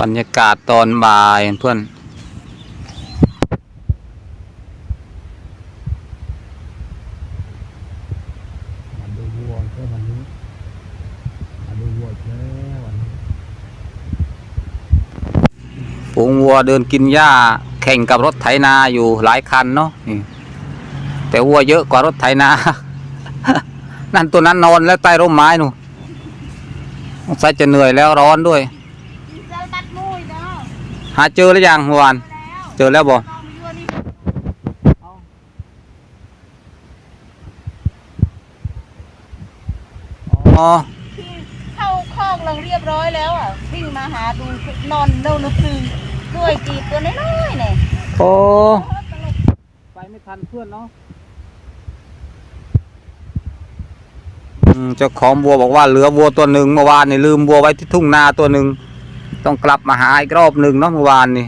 บรรยากาศตอนบ่ายเพื่อนปูวัวแค่วันนี้มาดูวัวแค่วันนี้ฝูงวัวเดินกินหญ้าแข่งกับรถไถนาอยู่หลายคันเนาะนี่ แต่วัวเยอะกว่ารถไถนา นั่นตัวนั้นนอนแล้วใต้ร่มไม้นู่นสงสัยจะเหนื่อยแล้วร้อนด้วย เจอบัดมุ้ยเด้อ หาเจอหรือยังเมื่อวานแล้วเจอแล้วบ่น้องมีวัวนี่อ๋อที่เข้าคอกเราเรียบร้อยแล้วอะวิ่งมาหาดูนอนเน่านึกคือด้วยจีบตัวน้อยๆเนี่ยโอ้ตลกไปไม่ทันเพื่อนเนาะอืมเจ้าของวัวบอกว่าเหลือวัวตัวหนึ่งเมื่อวานนี่ลืมวัวไว้ที่ทุ่งนาตัวหนึ่ง ต้องกลับมาหาอีกรอบหนึ่งเนาะเมื่อวานนี่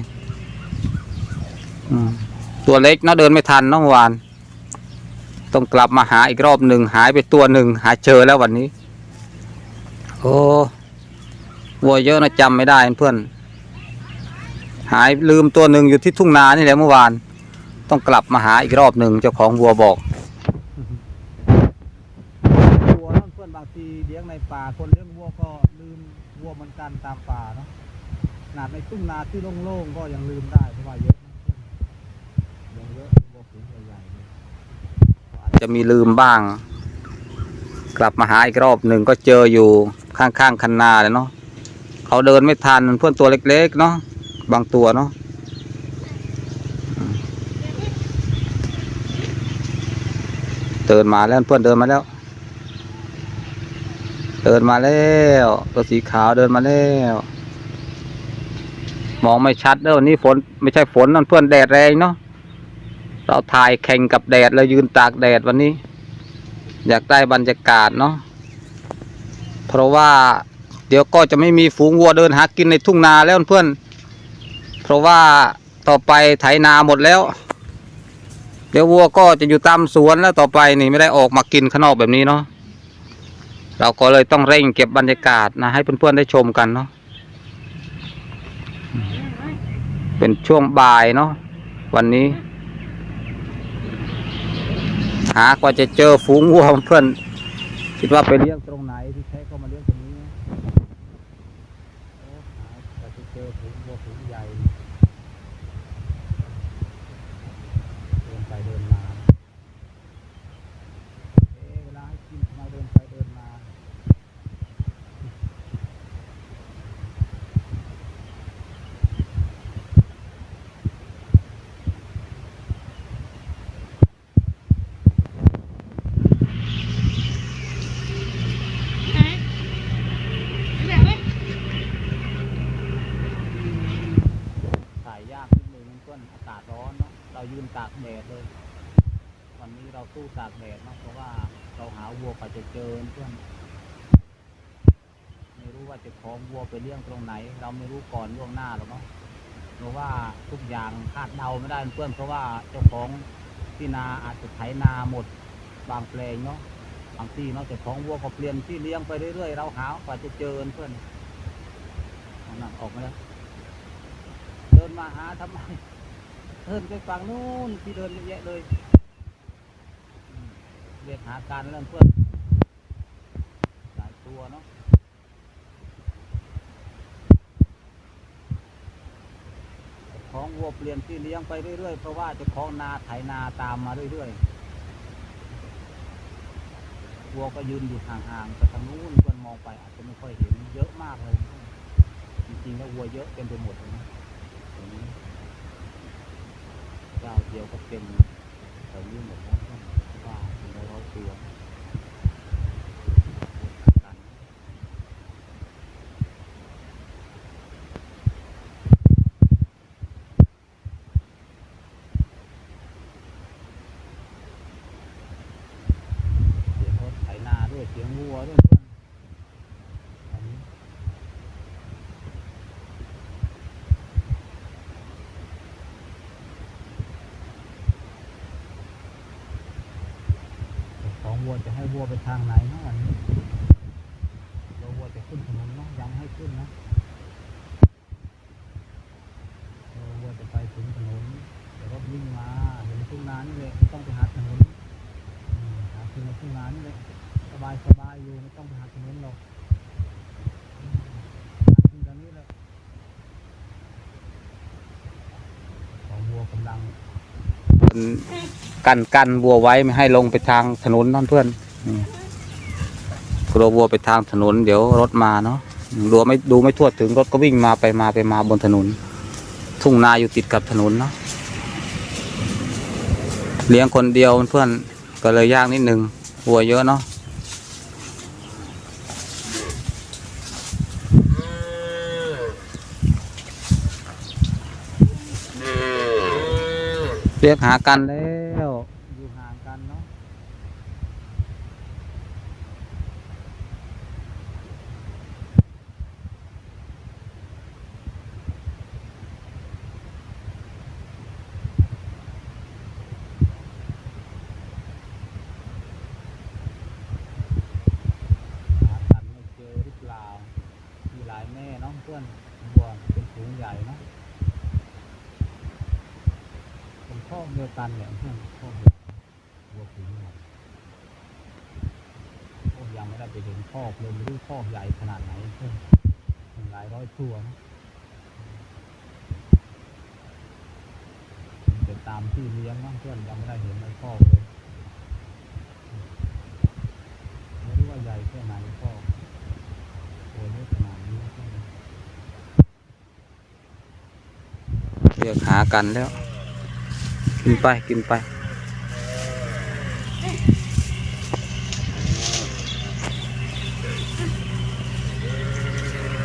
ตัวเล็กเนาะเดินไม่ทันเนาะเมื่อวาน ต้องกลับมาหาอีกรอบหนึ่งหายไปตัวหนึ่งหาเจอแล้ววันนี้ โอ้วัวเยอะนะจำไม่ได้เพื่อน หายลืมตัวหนึ่งอยู่ที่ทุ่งนานี่แหละเมื่อวาน ต้องกลับมาหาอีกรอบหนึ่งเจ้าของวัวบอกวัวนั่นเพื่อนบางทีเลี้ยงในป่าคนเลี้ยงวัวก็ลืมวัวเหมือนกันตามป่าเนาะ นาดในทุ่งนาที่โล่งๆก็ยังลืมได้เพราะว่าเยอะยังเยอะวัวฝูงใหญ่ๆเลยอาจจะมีลืมบ้าง กลับมาหาอีกรอบหนึ่งก็เจออยู่ข้างๆคันนาเลยเนาะเขาเดินไม่ทันเพื่อนตัวเล็ก ๆ เนาะบางตัวเนาะอืมเดินมาแล้วเพื่อนเดินมาแล้ว เดินมาแล้ว ตัวสีขาวเดินมาแล้ว มองไม่ชัดเด้อวันนี้ฝนไม่ใช่ฝนนั่นเพื่อนแดดแรงเนาะเราถ่ายแข่งกับแดดแล้วยืนตากแดดวันนี้ อยากได้บรรยากาศเนาะเพราะว่าเดี๋ยวก็จะไม่มีฝูงวัวเดินหากินในทุ่งนาแล้วเพื่อน เพราะว่าต่อไปไถนาหมดแล้ว เดี๋ยววัวก็จะอยู่ตามสวนแล้วต่อไปนี่ไม่ได้ออกมากินข้างนอกแบบนี้เนาะเราก็เลยต้องเร่งเก็บบรรยากาศนะให้เพื่อนๆได้ชมกันเนาะ เป็นช่วงบ่ายเนาะวันนี้ หากว่าจะเจอฝูงวัวเพื่อนคิดว่าไปเลี้ยงตรงไหนที่แท้ก็มาเลี้ยงตรงนี้นะโอ้หาจะเจอฝูงวัวฝูงใหญ่เดินไปเดินมาเอ๊ะเวลาให้กินทำไมเดินไปเดินมา ถ่ายยากนิดนึงเพื่อนอากาศร้อนเนาะเรา ยืนตากแดดเลย วันนี้เราสู้ตากแดดเนาะเพราะว่าเราหาวัวกว่าจะเจอเพื่อนไม่รู้ว่าจะคล้องวัวไปเลี้ยงตรงไหน เราไม่รู้ก่อนล่วงหน้าหรอกเนาะเพราะว่าทุกอย่างคาดเดาไม่ได้เพื่อนเพราะว่าเจ้าของที่นาอาจจะไถนาหมดบางแปลงเนาะบางที่เนาะเจ้าของวัวก็เปลี่ยนที่เลี้ยงไปเรื่อยๆเราหากว่าจะเจอเพื่อนอานั่นออกมาแล้วเดินมาหาทำไม เดินไปฝั่งนู้นที่เดินเยอะแยะเลยเรียกหาการเริ่มเพื่อนหลายตัวเนาะของวัวเปลี่ยนที่เลี้ยงไปเรื่อยๆ เพราะว่าจะของนาไถนาตามมาเรื่อยๆ วัวก็ยืนอยู่ห่างๆแต่ทางนู้นเพื่อนมองไปอาจจะไม่ค่อยเห็นเยอะมากเลย จริงๆแล้ววัวเยอะเต็มไปหมดเลยนะ เจ้าเดียวก็เป็นแถวนี้หมดแล้วว่าเป็นร้อยๆตัวกันเสียงรถไถนาด้วยเสียงวัวด้วยเพื่อนอันนี้ ของวัวจะให้วัวไปทางไหนเนาะวันนี้เราวัวจะ ขึ้นนนเนาะไปขึ้นนะไปถึงถนนเดี๋ยวรถวิ่งมาเดี๋ยวในทุ่งนานี่แหละไม่ต้องไปหาถนนหาถึงทุ่งนานี่แหละสบายสบายอยู่ไม่ต้องไปหาถนนหรอกอืมหาถึงตอนนี้และของวัวกำลังกันกันวัวไว้ไม่ให้ลงไปทางถนนนั่นเพื่อนกลัววัวไปทางถนนเดี๋ยวรถมาเนาะ รัวไม่ดูไม่ทั่วถึงรถก็วิ่งมาไปมาไปมาบนถนน ทุ่งนาอยู่ติดกับถนนเนาะเลี้ยงคนเดียวเพื่อนก็เลยยากนิดนึงวัวเยอะเนาะเรียกหากันแล้วอยู่ห่างกันเนาะ หากันไม่เจอหรือเปล่ามีหลายแม่เน้ องเพื่อนวัวเป็นฝูงใหญ่นะเป็นข้อเดียวกันเนี่ยเพื่อนข้อกเดียวกัวัวฝูงใหญ่โอ้ยังไม่ได้ไปเห็นข้อเลยไม่รู้ข้อใหญ่ขนาดไหนเพื่อนหลายร้อยตัวนะเดี๋ยวตามที่เลี้ยงน้องเพื่อนยังไม่ได้เห็นในข้อเลยไม่รู้ว่าใหญ่แค่ไหนก็ตัวเล็กขนาดนี้ก็ เรียกหากันแล้ว กินไปกินไป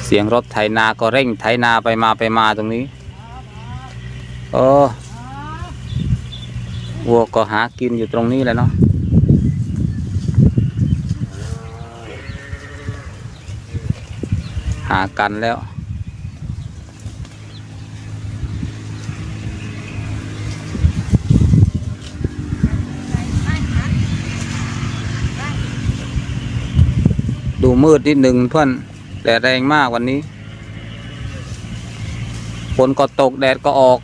เสียงรถไถนาก็เร่งไถนาไปมาไปมาตรงนี้โอ้วัวก็หากินอยู่ตรงนี้แหละเนาะหากันแล้ว ดู มืดนิดหนึ่งเพื่อนแต่แรงมากวันนี้ฝนก็ตกแดดก็ออก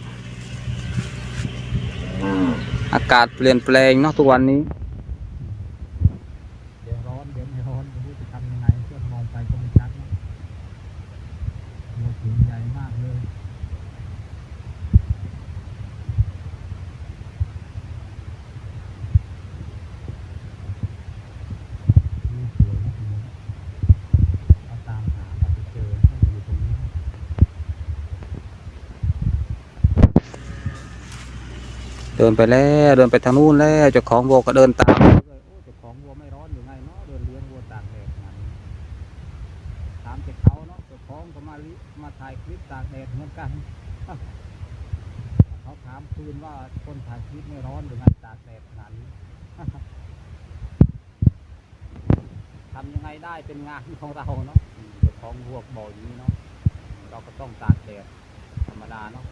อากาศเปลี่ยนแปลงเนาะทุกวันนี้เดี๋ยวร้อนเดี๋ยวไม่ร้อนไม่รู้จะทำยังไงเพื่อนมองไปก็ไม่ชัดนะตัวถึงใหญ่มากเลยนี่สวยนะตรงนี้เอาตามหาเราไปเจอให้มันอยู่ตรงนี้ เดินไปแล้วเดินไปทางนู้นแล้วเจ้าของวัวก็เดินตามเจ้าของวัวไม่ร้อนหรือไงเนาะเดินเลี้ยงวัวตากแดดนาดนี้ถามจาเขาเนาะเจ้าของก็มาลิมาถ่ายคลิปตากแดดเหมือนกันเขาถามคืนว่าคนถ่ายคลิปไม่ร้อนหรือไงตากแดดขนาดนี้ทำยังไงได้เป็นงานของเราเนาะเจ้าของวัวบอกอย่างนี้เนาะเราก็ต้องตากแดดธรรมดาเนาะ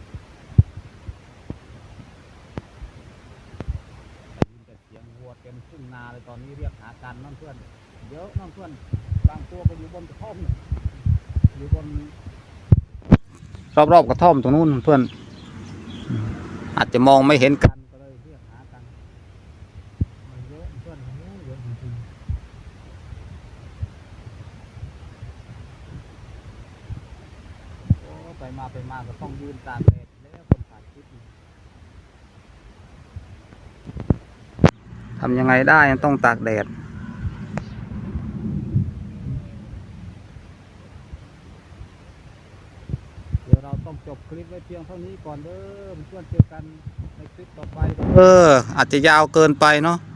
ได้ยินแต่เสียงวัวเต็มทุ่งนาเลยตอนนี้เรียกหากันน้องเพื่อนเยอะน้องเพื่อนบางตัวก็อยู่บนกระท่อมเนี่ยอยู่บนรอบๆกระท่อมตรงนู้นเพื่อน อาจจะมองไม่เห็นกันกันก็เลยเรียกหากันมันเยอะเพื่อนโอ้โหเยอะจริงๆโอ้ไปมาไปมาก็ต้องยืนตากแดดแล้วคนถ่ายคลิปนี่ ทำยังไงได้ต้องตากแดด เดี๋ยวเราต้องจบคลิปไว้เพียงเท่านี้ก่อนเด้อเพื่อนเจอกันในคลิปต่อไปเด้อเออ อาจจะยาวเกินไปเนาะค